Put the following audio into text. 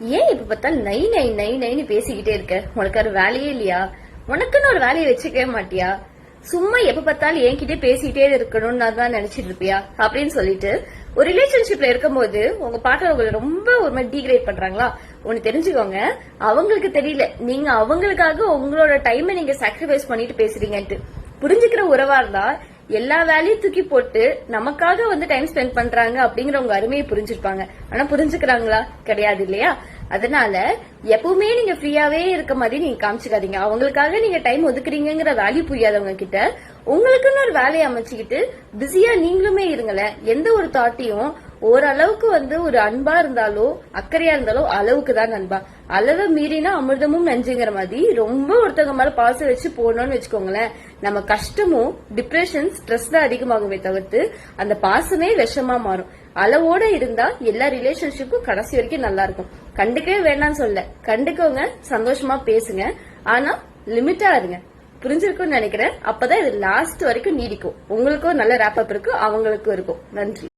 ஏன் இப்ப பார்த்தாலும் நை நை நை நைன்னு பேசிக்கிட்டே இருக்க? உனக்கு ஒரு வேலையே இல்லையா? உனக்குன்னு ஒரு வேலையை வச்சுக்கவே மாட்டியா? சும்மா எப்ப பார்த்தாலும் என்கிட்ட பேசிக்கிட்டே இருக்கணும்னு நான் தான் நினைச்சிட்டு இருப்பியா? அப்படின்னு சொல்லிட்டு ஒரு ரிலேஷன்ஷிப்ல இருக்கும்போது உங்க பாட்டர் உங்களை ரொம்ப ஒரு மாதிரி டீக்ரேட் பண்றாங்களா? ஒன்னு தெரிஞ்சுக்கோங்க. அவங்களுக்கு தெரியல. நீங்க அவங்களுக்காக உங்களோட டைமை நீங்க சாக்ரிஃபைஸ் பண்ணிட்டு பேசுறீங்கன்ட்டு. புரிஞ்சுக்கிற உறவா இருந்தா எல்லா வேலையும் தூக்கி போட்டு நமக்காக வந்து டைம் ஸ்பெண்ட் பண்றாங்க அப்படிங்கிற உங்க அருமையை புரிஞ்சிருப்பாங்க. ஆனா புரிஞ்சுக்கிறாங்களா? கிடையாது இல்லையா? அதனால எப்பவுமே நீங்க ஃப்ரீயாவே இருக்க மாதிரி நீங்க காமிச்சுக்காதீங்க. அவங்களுக்காக நீங்க டைம் ஒதுக்குறீங்கிற வேல்யூ புரியாதவங்க கிட்ட உங்களுக்குன்னு ஒரு வேலையை அமைச்சுக்கிட்டு பிஸியா நீங்களுமே இருங்களேன். எந்த ஒரு தாட்டையும் ஓரளவுக்கு வந்து ஒரு அன்பா இருந்தாலோ அக்கறையா இருந்தாலோ அளவுக்கு தான் அன்பா. அளவை மீறினா அமிர்தமும் நஞ்சுங்கிற மாதிரி ரொம்ப ஒருத்தவங்க மேல பாசம் வச்சு போனோம்னு வச்சுக்கோங்களேன். நம்ம கஷ்டமும் டிப்ரெஷன் ஸ்ட்ரெஸ் தான் அதிகமாகுமே தவிர்த்து அந்த பாசமே விஷமா மாறும். அளவோட இருந்தா எல்லா ரிலேஷன்ஷிப்பும் கடைசி வரைக்கும் நல்லா இருக்கும். கண்டுக்கவே வேணாம்னு சொல்ல கண்டுக்கோங்க சந்தோஷமா பேசுங்க. ஆனா லிமிட்டா இருங்க. புரிஞ்சிருக்கும்னு நினைக்கிறேன். அப்பதான் இது லாஸ்ட் வரைக்கும் நீடிக்கும். உங்களுக்கும் நல்ல ரேப்பப் இருக்கும் அவங்களுக்கும் இருக்கும். நன்றி.